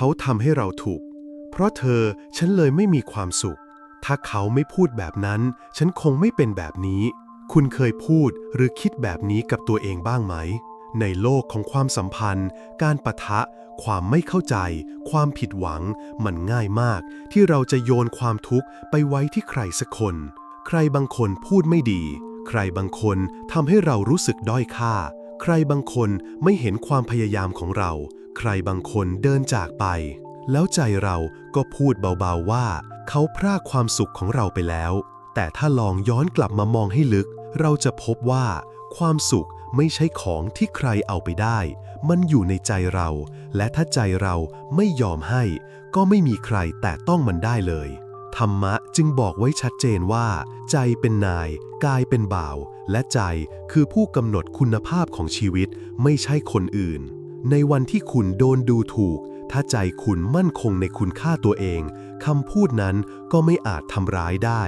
เขาทำให้เราถูก เพราะเธอฉันเลยไม่มีความสุข ถ้าเขาไม่พูดแบบนั้น ฉันคงไม่เป็นแบบนี้ คุณเคยพูดหรือคิดแบบนี้กับตัวเองบ้างไหม ในโลกของความสัมพันธ์ การปะทะ ความไม่เข้าใจ ความผิดหวัง มันง่ายมาก ที่เราจะโยนความทุกข์ไปไว้ที่ใครสักคน ใครบางคนพูดไม่ดี ใครบางคนทำให้เรารู้สึกด้อยค่า ใครบางคนไม่เห็นความพยายามของเรา ใครบางคนเดินจากไป แล้วใจเราก็พูดเบาๆว่า เขาพรากความสุขของเราไปแล้ว แต่ถ้าลองย้อนกลับมามองให้ลึก เราจะพบว่า ความสุขไม่ใช่ของที่ใครเอาไปได้ มันอยู่ในใจเรา และถ้าใจเราไม่ยอมให้ ก็ไม่มีใครแตะต้องมันได้เลย ธรรมะจึงบอกไว้ชัดเจนว่า ใจเป็นนาย กายเป็นบ่าว และใจคือผู้กำหนดคุณภาพของชีวิตไม่ใช่คนอื่น ในวันที่คุณโดนดูถูก ถ้าใจคุณมั่นคงในคุณค่าตัวเองคำพูดนั้นก็ไม่อาจทำร้ายได้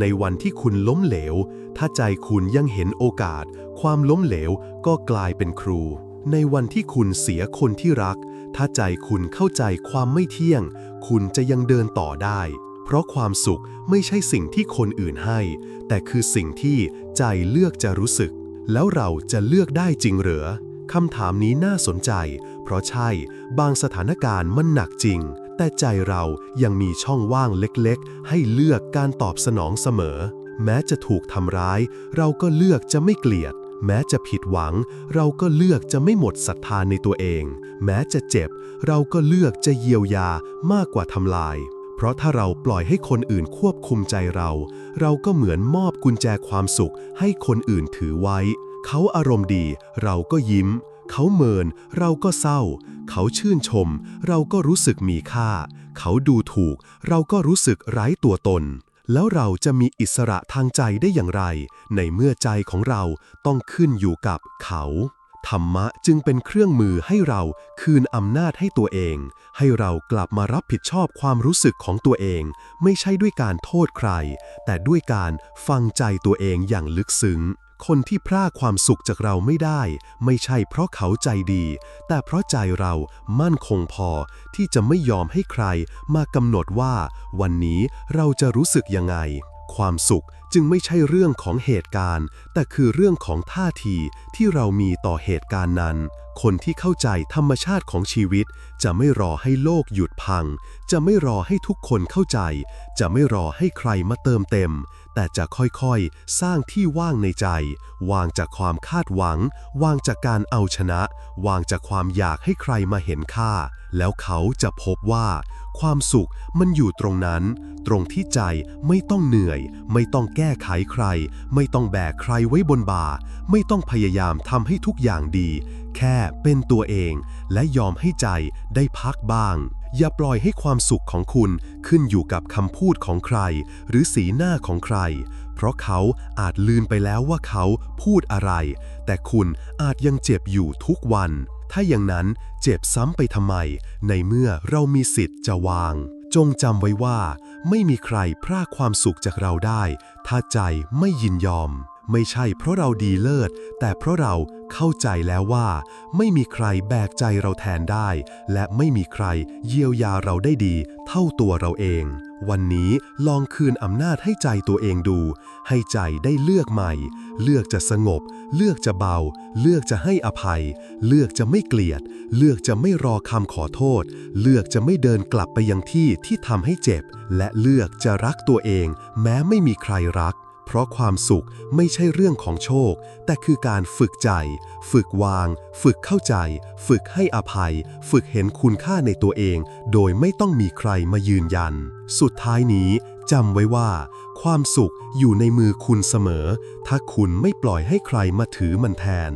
ในวันที่คุณล้มเหลว ถ้าใจคุณยังเห็นโอกาส ความล้มเหลวก็กลายเป็นครู ในวันที่คุณเสียคนที่รัก ถ้าใจคุณเข้าใจความไม่เที่ยง คุณจะยังเดินต่อได้ เพราะความสุขไม่ใช่สิ่งที่คนอื่นให้ แต่คือสิ่งที่ใจเลือกจะรู้สึก แล้วเราจะเลือกได้จริงเหรอ คำถามนี้น่าสนใจ เพราะใช่ บางสถานการณ์มันหนักจริง แต่ใจเรายังมีช่องว่างเล็กๆ ให้เลือกการตอบสนองเสมอ แม้จะถูกทำร้าย เราก็เลือกจะไม่เกลียด แม้จะผิดหวัง เราก็เลือกจะไม่หมดศรัทธาในตัวเอง แม้จะเจ็บ เราก็เลือกจะเยียวยามากกว่าทำลาย เพราะถ้าเราปล่อยให้คนอื่นควบคุมใจเรา เราก็เหมือนมอบกุญแจความสุขให้คนอื่นถือไว้ เขาอารมณ์ดี เราก็ยิ้ม เขาเมิน เราก็เศร้า เขาชื่นชม เราก็รู้สึกมีค่า เขาดูถูก เราก็รู้สึกไร้ตัวตน แล้วเราจะมีอิสระทางใจได้อย่างไร ในเมื่อใจของเราต้องขึ้นอยู่กับเขา ธรรมะจึงเป็นเครื่องมือให้เราคืนอำนาจให้ตัวเอง ให้เรากลับมารับผิดชอบความรู้สึกของตัวเอง ไม่ใช่ด้วยการโทษใคร แต่ด้วยการฟังใจตัวเองอย่างลึกซึ้ง คนที่พรากความสุขจากเราไม่ได้ ไม่ใช่เพราะเขาใจดี แต่เพราะใจเรามั่นคงพอที่จะไม่ยอมให้ใครมากำหนดว่า วันนี้เราจะรู้สึกยังไง ความสุข จึงไม่ใช่เรื่องของเหตุการณ์ แต่คือเรื่องของท่าทีที่เรามีต่อเหตุการณ์นั้น คนที่เข้าใจธรรมชาติของชีวิต จะไม่รอให้โลกหยุดพัง จะไม่รอให้ทุกคนเข้าใจ จะไม่รอให้ใครมาเติมเต็ม แต่จะค่อยๆ สร้างที่ว่างในใจ วางจากความคาดหวัง วางจากการเอาชนะ วางจากความอยากให้ใครมาเห็นค่า แล้วเขาจะพบว่า ความสุขมันอยู่ตรงนั้น ตรงที่ใจไม่ต้องเหนื่อย ไม่ต้องแกก้ไขใคร ไม่ต้องแบกใครไว้บนบ่า ไม่ต้องพยายามทำให้ทุกอย่างดี แค่เป็นตัวเอง และยอมให้ใจได้พักบ้าง อย่าปล่อยให้ความสุขของคุณขึ้นอยู่กับคำพูดของใคร หรือสีหน้าของใคร เพราะเขาอาจลืมไปแล้วว่าเขาพูดอะไร แต่คุณอาจยังเจ็บอยู่ทุกวัน ถ้าอย่างนั้นเจ็บซ้ำไปทำไม ในเมื่อเรามีสิทธิ์จะวาง จงจำไว้ว่า ไม่มีใครพรากความสุขจากเราได้ ถ้าใจไม่ยินยอม ไม่ใช่เพราะเราดีเลิศ แต่เพราะเราเข้าใจแล้วว่า ไม่มีใครแบกใจเราแทนได้ และไม่มีใครเยียวยาเราได้ดี เท่าตัวเราเอง วันนี้ลองคืนอำนาจให้ใจตัวเองดู ให้ใจได้เลือกใหม่ เลือกจะสงบ เลือกจะเบา เลือกจะให้อภัย เลือกจะไม่เกลียด เลือกจะไม่รอคำขอโทษ เลือกจะไม่เดินกลับไปยังที่ที่ทำให้เจ็บ และเลือกจะรักตัวเอง แม้ไม่มีใครรัก เพราะความสุขไม่ใช่เรื่องของโชค แต่คือการฝึกใจ ฝึกวาง ฝึกเข้าใจ ฝึกให้อภัย ฝึกเห็นคุณค่าในตัวเอง โดยไม่ต้องมีใครมายืนยัน สุดท้ายนี้จำไว้ว่า ความสุขอยู่ในมือคุณเสมอ ถ้าคุณไม่ปล่อยให้ใครมาถือมันแทน